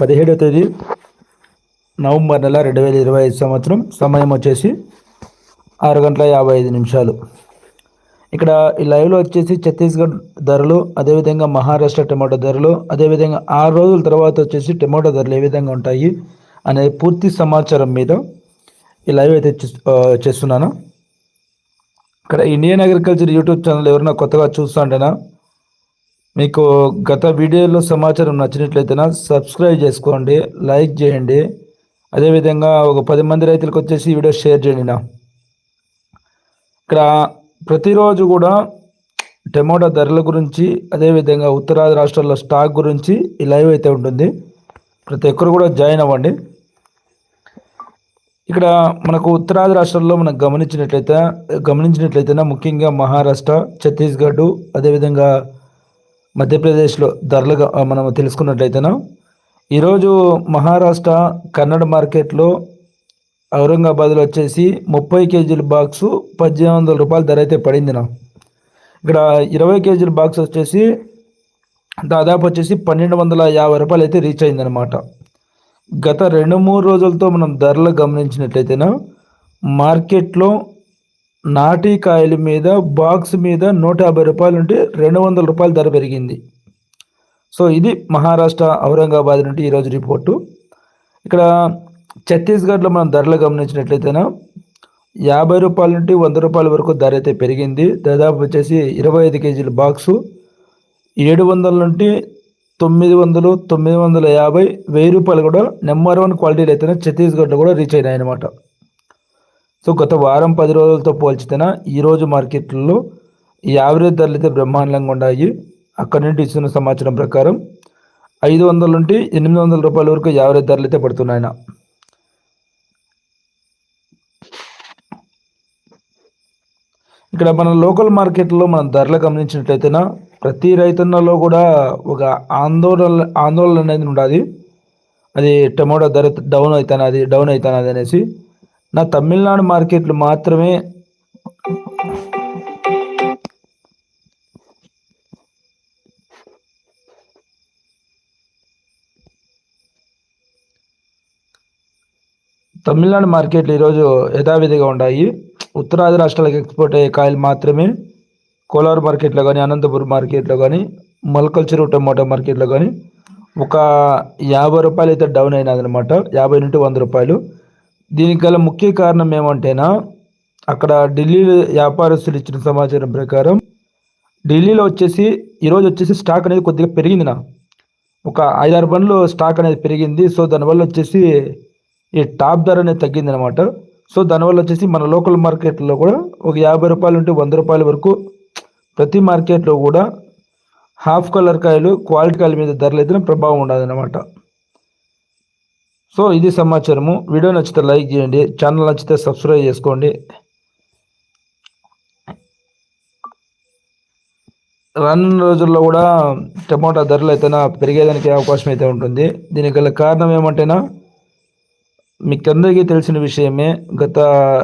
పదిహేడవ తేదీ నవంబర్ నెల రెండు వేల ఇరవై ఐదు సంవత్సరం సమయం వచ్చేసి ఆరు గంటల యాభై ఐదు నిమిషాలు. ఇక్కడ ఈ లైవ్లో వచ్చేసి ఛత్తీస్గఢ్ ధరలు అదేవిధంగా మహారాష్ట్ర టమాటో ధరలు అదేవిధంగా ఆరు రోజుల తర్వాత వచ్చేసి టమాటో ధరలు ఏ విధంగా ఉంటాయి అనే పూర్తి సమాచారం మీద ఈ లైవ్ అయితే చేస్తున్నాను. ఇక్కడ ఇండియన్ అగ్రికల్చర్ యూట్యూబ్ ఛానల్ ఎవరైనా కొత్తగా చూస్తుంటేనా మీకు గత వీడియోలో సమాచారం నచ్చినట్లయితేనా సబ్స్క్రైబ్ చేసుకోండి లైక్ చేయండి. అదేవిధంగా ఒక పది మంది రైతులకు వచ్చేసి ఈ వీడియో షేర్ చేయండి నా. ఇక్కడ ప్రతిరోజు కూడా టమోటా ధరల గురించి అదేవిధంగా ఉత్తరాది రాష్ట్రాల్లో స్టాక్ గురించి ఈ లైవ్ అయితే ఉంటుంది. ప్రతి ఒక్కరు కూడా జాయిన్ అవ్వండి. ఇక్కడ మనకు ఉత్తరాది రాష్ట్రాల్లో మనం గమనించినట్లయితే గమనించినట్లయితేనా ముఖ్యంగా మహారాష్ట్ర ఛత్తీస్గఢ్ అదేవిధంగా మధ్యప్రదేశ్లో ధరలుగా మనం తెలుసుకున్నట్లయితేనా ఈరోజు మహారాష్ట్ర కన్నడ మార్కెట్లో ఔరంగాబాద్లో వచ్చేసి ముప్పై కేజీల బాక్సు పద్దెనిమిది వందల రూపాయల ధర అయితే పడింది నా. ఇక్కడ ఇరవై కేజీల బాక్స్ వచ్చేసి దాదాపు వచ్చేసి పన్నెండు వందల యాభై రూపాయలు అయితే రీచ్ అయిందనమాట గత రెండు మూడు రోజులతో మనం ధరలు గమనించినట్లయితేనా మార్కెట్లో నాటి కాయల మీద బాక్స్ మీద నూట యాభై రూపాయలు ఉంటే రెండు వందల రూపాయల ధర పెరిగింది. సో ఇది మహారాష్ట్ర ఔరంగాబాద్ నుండి ఈరోజు రిపోర్టు. ఇక్కడ ఛత్తీస్గఢ్లో మనం ధరలు గమనించినట్లయితేనా యాభై రూపాయల నుండి వంద రూపాయల వరకు ధర అయితే పెరిగింది. దాదాపు వచ్చేసి ఇరవై ఐదు కేజీల బాక్సు ఏడు వందల నుండి తొమ్మిది వందలు తొమ్మిది వందల యాభై వెయ్యి రూపాయలు కూడా నెంబర్ వన్ క్వాలిటీలు అయితేనే ఛత్తీస్గఢ్లో కూడా రీచ్ అయినాయి అనమాట సో గత వారం పది రోజులతో పోల్చితేన ఈరోజు మార్కెట్లో యావరేజ్ ధరలు అయితే బ్రహ్మాండంగా ఉన్నాయి. అక్కడి నుండి ఇస్తున్న సమాచారం ప్రకారం ఐదు వందల నుండి ఎనిమిది వందల రూపాయల వరకు యావరేజ్ ధరలు అయితే పడుతున్నాయన. ఇక్కడ మన లోకల్ మార్కెట్లో మనం ధరలు గమనించినట్లయితేనా ప్రతి రైతన్నలో కూడా ఒక ఆందోళన ఆందోళన అనేది ఉండాలి. అది టమోటా ధర డౌన్ అవుతానది డౌన్ అవుతానది అనేసి నా తమిళనాడు మార్కెట్లు మాత్రమే తమిళనాడు మార్కెట్లు ఈరోజు యథావిధిగా ఉన్నాయి ఉత్తరాది రాష్ట్రాలకు ఎక్స్పోర్ట్ అయ్యే కాయలు మాత్రమే కోలార్ మార్కెట్లో కానీ అనంతపురం మార్కెట్లో కానీ మొలకల్ చెరువు టమాటో మార్కెట్లో కానీ ఒక యాభై రూపాయలు అయితే డౌన్ అయినదనమాట యాభై నుండి వంద రూపాయలు. దీనికి గల ముఖ్య కారణం ఏమంటేనా అక్కడ ఢిల్లీ వ్యాపారస్తులు ఇచ్చిన సమాచారం ప్రకారం ఢిల్లీలో వచ్చేసి ఈరోజు వచ్చేసి స్టాక్ అనేది కొద్దిగా పెరిగింది నా. ఒక ఐదారు బండ్లు స్టాక్ అనేది పెరిగింది. సో దానివల్ల వచ్చేసి ఈ టాప్ ధర అనేది తగ్గింది అనమాట సో దానివల్ల వచ్చేసి మన లోకల్ మార్కెట్లో కూడా ఒక యాభై రూపాయల నుండి వంద రూపాయల వరకు ప్రతి మార్కెట్లో కూడా హాఫ్ కలర్ కాయలు క్వాలిటీ కాయల మీద ధరలు అయితే ప్రభావం ఉండదు అనమాట సో ఇది సమాచారము. వీడియో నచ్చితే లైక్ చేయండి. ఛానల్ నచ్చితే సబ్స్క్రైబ్ చేసుకోండి. రానున్న రోజుల్లో కూడా టమాటా ధరలు అయితేనా పెరిగేదానికి అవకాశం అయితే ఉంటుంది. దీనికి గల కారణం ఏమంటేనా మీకందరికీ తెలిసిన విషయమే గత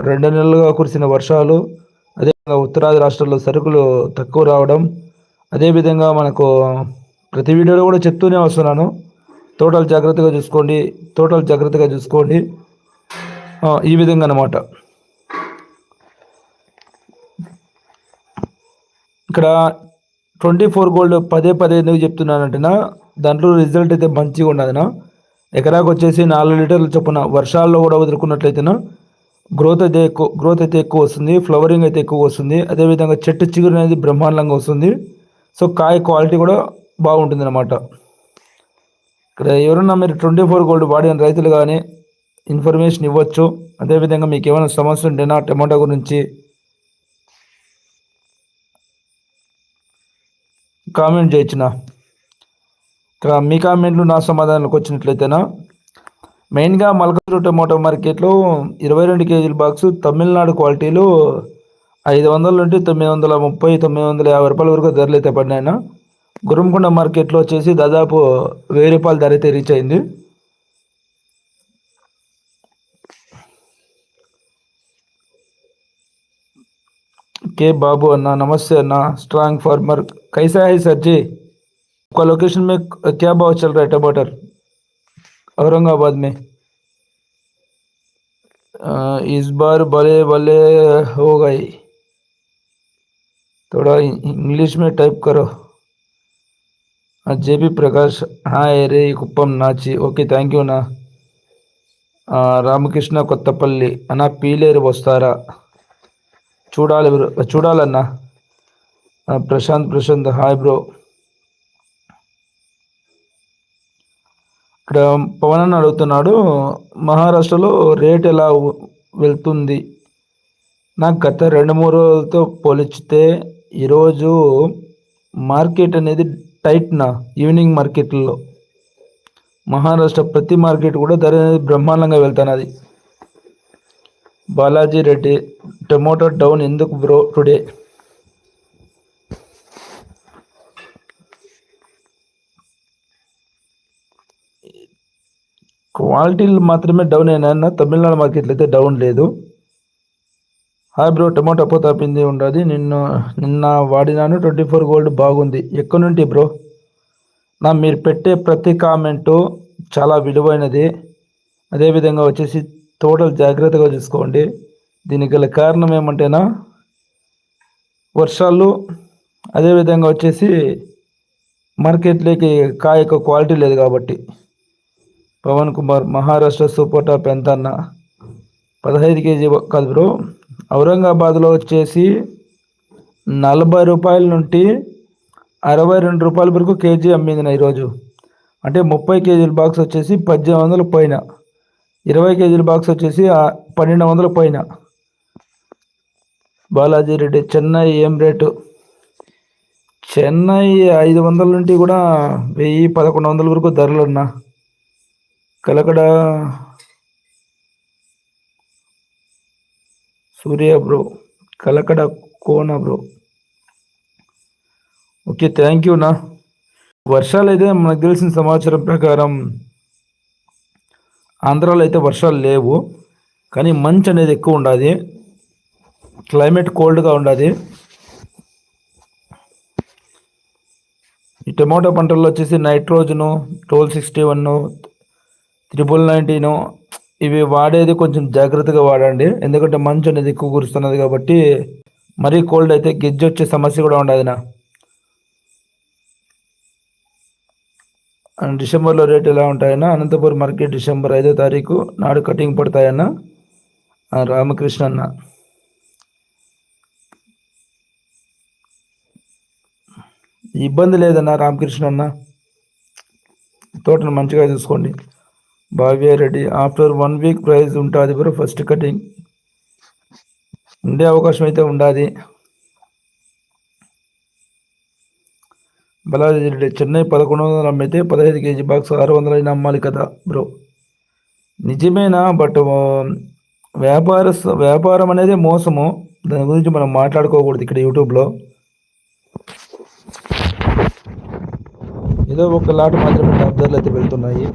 రెండు నెలలుగా కురిసిన వర్షాలు అదేవిధంగా ఉత్తరాది రాష్ట్రాల్లో సరుకులు తక్కువ రావడం అదేవిధంగా మనకు ప్రతి వీడియోలో కూడా చెప్తూనే వస్తున్నాను. తోటలు జాగ్రత్తగా చూసుకోండి. తోటలు జాగ్రత్తగా చూసుకోండి. ఈ విధంగా అనమాట ఇక్కడ ట్వంటీ ఫోర్ గోల్డ్ పదే పదే ఎందుకు చెప్తున్నానంటేనా దాంట్లో రిజల్ట్ అయితే మంచిగా ఉన్నదినా ఎకరాకు వచ్చేసి నాలుగు లీటర్లు చొప్పున వర్షాల్లో కూడా వదులుకున్నట్లయితేనా గ్రోత్ అయితే ఎక్కువ గ్రోత్ అయితే ఎక్కువ వస్తుంది. ఫ్లవరింగ్ అయితే ఎక్కువ వస్తుంది. అదేవిధంగా చెట్టు చిగురు అనేది బ్రహ్మాండంగా వస్తుంది. సో కాయ క్వాలిటీ కూడా బాగుంటుంది అన్నమాట ఇక్కడ ఎవరన్నా మీరు ట్వంటీ ఫోర్ గోల్డ్ వాడిన రైతులు కానీ ఇన్ఫర్మేషన్ ఇవ్వచ్చు. అదేవిధంగా మీకు ఏమైనా సమస్య ఉంటేనా టమాటో గురించి కామెంట్ చేయొచ్చిన? ఇక్కడ మీ కామెంట్లు నా సమాధానాలకు వచ్చినట్లయితేనా? మెయిన్గా మలకూరు టమాటో మార్కెట్లో ఇరవై రెండు కేజీల బాక్స్ తమిళనాడు క్వాలిటీలు ఐదు వందల నుండి తొమ్మిది వందల ముప్పై తొమ్మిది వందల యాభై రూపాయల వరకు ధరలు అయితే పడినాయినా? గురంకొండ మార్కెట్లో వచ్చేసి దాదాపు వెయ్యి రూపాయల ధర అయితే రీచ్ అయింది के बाबू अन्ना नमस्ते अन्ना स्ट्रांग फार्मर कैसा है सर जी आपका लोकेशन में क्या भाव चल रहा है टमाटर औरंगाबाद में आ, इस बार भले भले हो गई थोड़ा इंग्लिश में टाइप करो జేపీ ప్రకాష్ హాయ్ రే కుప్పం నాచి. ఓకే థ్యాంక్ యూ నా. రామకృష్ణ కొత్తపల్లి. అన్న పీలేరు వస్తారా? చూడాలి చూడాలన్నా. Prashanth Prashanth hi bro. ఇక్కడ పవన్ అన్న అడుగుతున్నాడు మహారాష్ట్రలో రేట్ ఎలా వెళ్తుంది? నాకు గత రెండు మూడు రోజులతో పోలిస్తే ఈరోజు మార్కెట్ అనేది టైట్ నా ఈవినింగ్ మార్కెట్లలో మహారాష్ట్ర ప్రతి మార్కెట్ కూడా ధర అనేది బ్రహ్మాండంగా వెళ్తున్నది. బాలాజీ రెడ్డి టమోటో డౌన్ ఎందుకు బ్రో టుడే? క్వాలిటీలు మాత్రమే డౌన్ అయినా తమిళనాడు మార్కెట్లో అయితే డౌన్ లేదు. హాయ్ బ్రో టమాటో తప్పింది ఉండదు. నిన్ను నిన్న వాడినాను ట్వంటీ ఫోర్ గోల్డ్ బాగుంది. ఎక్కడి నుండి బ్రో? నా మీరు పెట్టే ప్రతి కామెంటు చాలా విలువైనది. అదేవిధంగా వచ్చేసి టోటల్ జాగ్రత్తగా చూసుకోండి. దీనికి గల కారణం ఏమంటేనా వర్షాలు అదేవిధంగా వచ్చేసి మార్కెట్లోకి కాయ యొక్క క్వాలిటీ లేదు కాబట్టి. పవన్ కుమార్ మహారాష్ట్ర సూపర్ టాప్ ఎంత అన్న? పదహైదు కేజీ కాదు బ్రో. ఔరంగాబాద్లో వచ్చేసి నలభై రూపాయల నుండి అరవై రెండు రూపాయల వరకు కేజీ అమ్మింది నా ఈరోజు. అంటే ముప్పై కేజీల బాక్స్ వచ్చేసి పద్దెనిమిది వందల పైన. ఇరవై కేజీల బాక్స్ వచ్చేసి పన్నెండు వందల పైన. బాలాజీ రెడ్డి చెన్నై ఏం రేటు? చెన్నై ఐదు వందల నుండి కూడా వెయ్యి పదకొండు వందల వరకు ధరలు ఉన్నా Kalakada Surya bro Kalakada Kona bro. Okay thank you నా. వర్షాలు అయితే మనకు తెలిసిన సమాచారం ప్రకారం ఆంధ్రాలో అయితే వర్షాలు లేవు. కానీ మంచు అనేది ఎక్కువ ఉండాలి క్లైమేట్ కోల్డ్గా ఉండాలి ఈ టమాటో పంటల్లో వచ్చేసి నైట్రోజను టోల్ సిక్స్టీ వన్ త్రిబుల్ నైన్టీను ఇవి వాడేది కొంచెం జాగ్రత్తగా వాడండి. ఎందుకంటే మంచు అనేది ఎక్కువ కురుస్తున్నది కాబట్టి మరీ కోల్డ్ అయితే గిజ్జి వచ్చే సమస్య కూడా ఉండదు నా డిసెంబర్లో రేట్ ఎలా ఉంటాయన్నా అనంతపురం మార్కెట్ డిసెంబర్ ఐదో తారీఖు నాడు కటింగ్ పడతాయన్న రామకృష్ణ అన్న. ఇబ్బంది లేదన్న రామకృష్ణ అన్న. తోటను మంచిగా చూసుకోండి. Bhavya Reddy after one week price ఉంటుంది బ్రో ఫస్ట్ కటింగ్. ఉండే అవకాశం అయితే ఉండాలి బలాజీ రెడ్డి చెన్నై పదకొండు వందలు అమ్మితే పదహైదు కేజీ బాక్స్ ఆరు వందలైనా అమ్మాలి కదా బ్రో. నిజమేనా? బట్ వ్యాపార వ్యాపారం అనేది మోసము. దాని గురించి మనం మాట్లాడుకోకూడదు ఇక్కడ యూట్యూబ్లో. ఏదో ఒక లాట్ మాత్రమే టాప్ అయితే వెళ్తున్నాయి.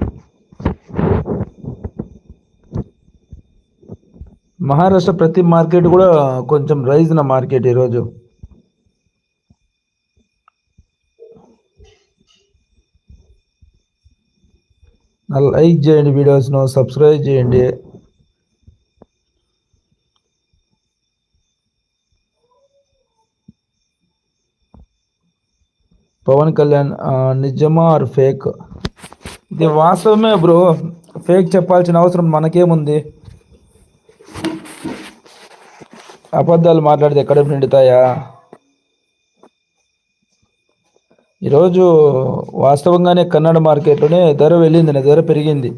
మహారాష్ట్ర ప్రతి మార్కెట్ కూడా కొంచెం రైజ్ నా మార్కెట్ ఈరోజు. లైక్ చేయండి వీడియోస్ను సబ్స్క్రైబ్ చేయండి. పవన్ కళ్యాణ్ నిజమా ఆర్ ఫేక్? ఇది వాస్తవమే బ్రో. ఫేక్ చెప్పాల్సిన అవసరం మనకేముంది? అబద్ధాలు మాట్లాడితే ఎక్కడ నిండుతాయా? ఈరోజు వాస్తవంగానే కన్నడ మార్కెట్లోనే ధర వెళ్ళింది ధర పెరిగింది.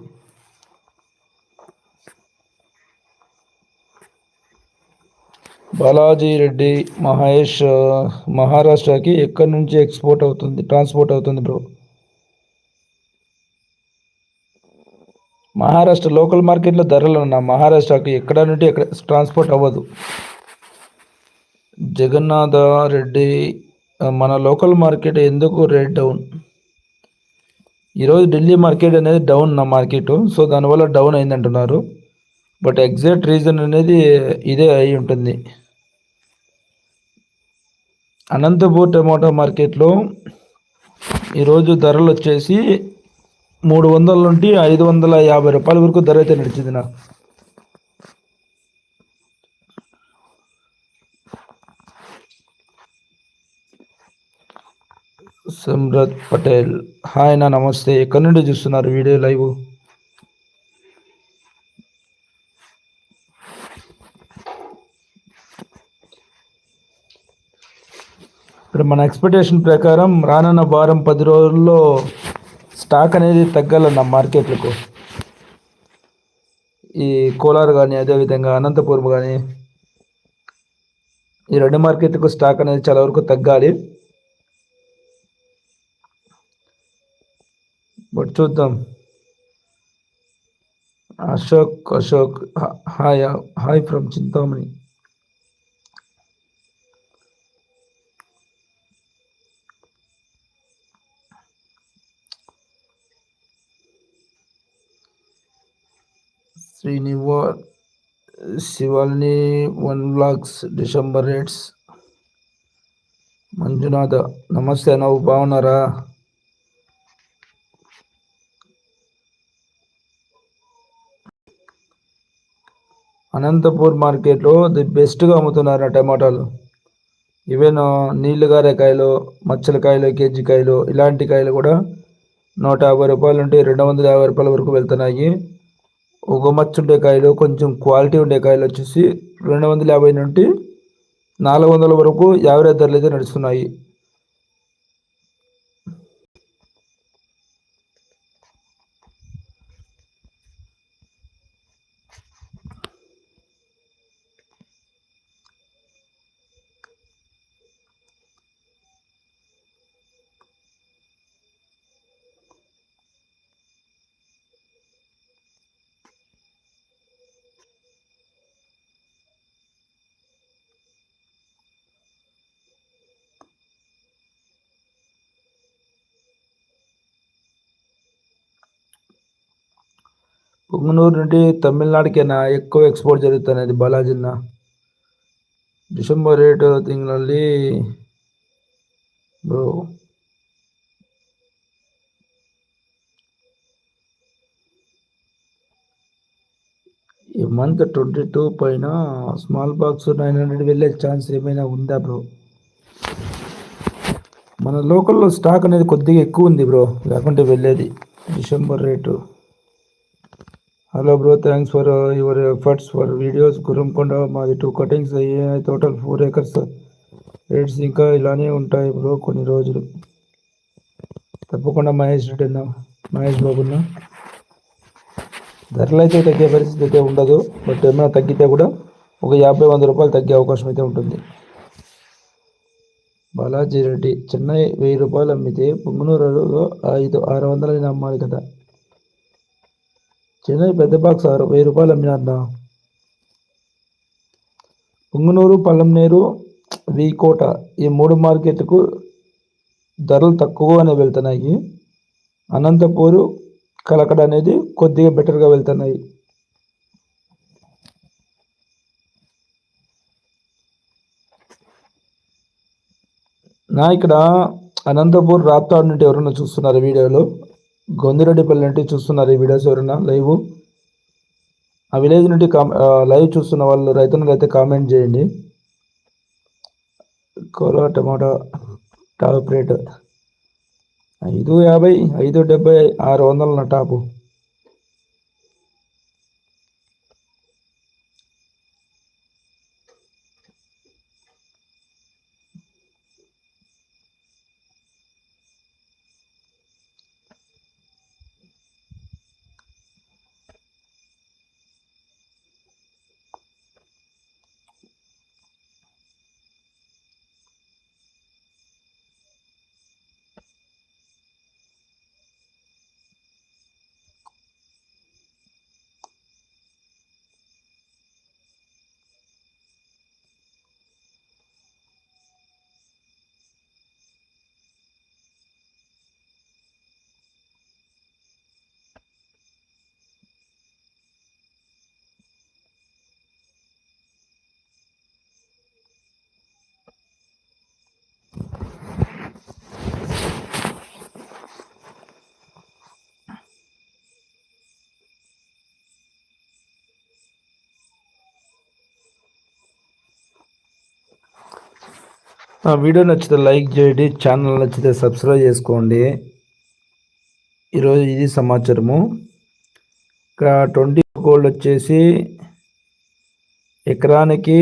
బాలాజీ రెడ్డి మహేష్ మహారాష్ట్రకి ఎక్కడి నుంచి ఎక్స్పోర్ట్ అవుతుంది ట్రాన్స్పోర్ట్ అవుతుంది బ్రో మహారాష్ట్ర లోకల్ మార్కెట్లో ధరలు ఉన్న మహారాష్ట్రకి ఎక్కడ నుండి ఎక్కడ ట్రాన్స్పోర్ట్ అవ్వదు. జగన్నాథ రెడ్డి మన లోకల్ మార్కెట్ ఎందుకు రేట్ డౌన్ ఈరోజు ఢిల్లీ మార్కెట్ అనేది డౌన్ నా మార్కెట్. సో దానివల్ల డౌన్ అయింది అంటున్నారు బట్ ఎగ్జాక్ట్ రీజన్ అనేది ఇదే అయి ఉంటుంది. అనంతపూర్ టమాటో మార్కెట్లో ఈరోజు ధరలు వచ్చేసి మూడు వందల నుండి ఐదు వందల యాభై రూపాయల వరకు ధర అయితే నడిచింది నా సమ్రత్ పటేల్. హాయ్ నా నమస్తే. ఎక్కడి నుండి చూస్తున్నారు వీడియో లైవ్? ఇప్పుడు మన ఎక్స్పెక్టేషన్ ప్రకారం రానున్న వారం పది రోజుల్లో స్టాక్ అనేది తగ్గాలన్న మార్కెట్లకు. ఈ కోలార్ కానీ అదేవిధంగా అనంతపురం కానీ ఈ రెండు మార్కెట్లకు స్టాక్ అనేది చాలా వరకు తగ్గాలి. బట్ చూద్దాం Ashok Ashok hi hi from Chintamani Srinivas శివాల్ని one blocks December rates Manjunatha నమస్తే నువ్వు అనంతపూర్ మార్కెట్లో ది బెస్ట్గా అమ్ముతున్నారు టమాటాలు. ఈవెన్ నీళ్ళు గారే కాయలు మచ్చల కాయలు కేజీ కాయలు ఇలాంటి కాయలు కూడా నూట యాభై రూపాయలు నుండి రెండు వందల యాభై రూపాయల వరకు వెళ్తున్నాయి. ఒక మచ్చ ఉండే కాయలు కొంచెం క్వాలిటీ ఉండే కాయలు వచ్చేసి రెండు వందల యాభై నుండి నాలుగు వందల వరకు యావరేజ్ ధరలు అయితే నడుస్తున్నాయి. పొంగనూరు నుండి ತಮಿಳ್ನಾಡಿಗೆನಾ ఎక్కువ ఎక్స్పోర్ట్ ಜರುಗುತ್ತದೆ ಬಾಲಾಜಿನ డిసెంబర్ ఎయిట్ ತಿಂಗಳಲ್ಲಿ ಬ್ರೋ ఈ మంత్ ట్వంటీ టూ పైన స్మాల్ బాక్స్ నైన్ హండ్రెడ్ వెళ్ళే ఛాన్స్ ఏమైనా ఉందా బ్రో? మన లోకల్లో స్టాక్ అనేది కొద్దిగా ఎక్కువ ఉంది బ్రో లేకుంటే వెళ్ళేది. December rate hello bro thanks for your efforts for videos Gurramkonda మాది టూ కటింగ్స్ అయ్యాయి టోటల్ ఫోర్ ఏకర్స్ రేట్స్ ఇంకా ఇలానే ఉంటాయి బ్రో కొన్ని రోజులు. తప్పకుండా మహేష్ రెడ్డి అన్నా మహేష్ బాబున్నా ధరలు అయితే తగ్గే పరిస్థితి అయితే ఉండదు బట్ ఏమైనా తగ్గితే కూడా ఒక యాభై వంద రూపాయలు తగ్గే అవకాశం అయితే ఉంటుంది. బాలాజీ రెడ్డి చెన్నై వెయ్యి రూపాయలు అమ్మితే పొంగునూరులో ఐదు ఆరు వందలని అమ్మాలి కదా. చెన్నై పెద్ద బాక్స్ ఆరు వెయ్యి రూపాయలు అమ్మినారా పుంగనూరు పల్లంనేరు వీకోట ఈ మూడు మార్కెట్కు ధరలు తక్కువగానే వెళ్తున్నాయి. అనంతపూరు కలకడ అనేది కొద్దిగా బెటర్గా వెళ్తున్నాయి. నా ఇక్కడ అనంతపూర్ రాప్తాడు నుండి ఎవరైనా చూస్తున్నారు వీడియోలో? గొందిరెడ్డిపల్లి నుండి చూస్తున్నారు ఈ వీడియోస్ ఎవరైనా లైవ్ ఆ విలేజ్ నుండి లైవ్ చూస్తున్న వాళ్ళు రైతులకు అయితే కామెంట్ చేయండి. కోలా టమాటా టాప్ రేట్. ఐదు యాభై ఐదు డెబ్బై ఆరు వందల టాపు. వీడియో నచ్చితే లైక్ చేయండి ఛానల్ నచ్చితే సబ్స్క్రైబ్ చేసుకోండి. ఈరోజు ఇది సమాచారము. ఇక్కడ ట్వంటీ గోల్డ్ వచ్చేసి ఎకరానికి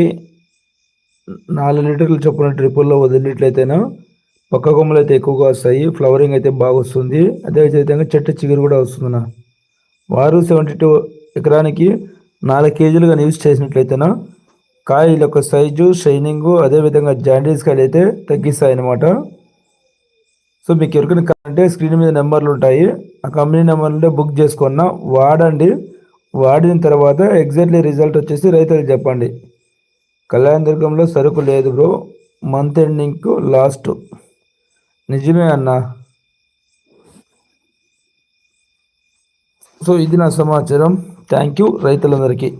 నాలుగు లీటర్లు చొప్పున ట్రిపుల్లో వదిలినట్లయితేనా పక్క కొమ్మలు అయితే ఎక్కువగా వస్తాయి ఫ్లవరింగ్ అయితే బాగా వస్తుంది. అదేవిధంగా చెట్టు చిగురు కూడా వస్తుందన్న. వారు సెవెంటీ టూ ఎకరానికి నాలుగు కేజీలుగా యూజ్ చేసినట్లయితేనా కాయల యొక్క సైజు షైనింగు అదేవిధంగా జాండీస్ కాయలు అయితే తగ్గిస్తాయి అన్నమాట సో మీకు ఎవరికైనా కావాలంటే స్క్రీన్ మీద నెంబర్లు ఉంటాయి. ఆ కంపెనీ నెంబర్లు బుక్ చేసుకున్న వాడండి. వాడిన తర్వాత ఎగ్జాక్ట్లీ రిజల్ట్ వచ్చేసి రైతులకు చెప్పండి. కళ్యాణ దుర్గంలో సరుకు లేదు బ్రో. Month ఎండింగ్కు last. నిజమే అన్నా. సో ఇది నా సమాచారం. థ్యాంక్ యూ రైతులందరికీ.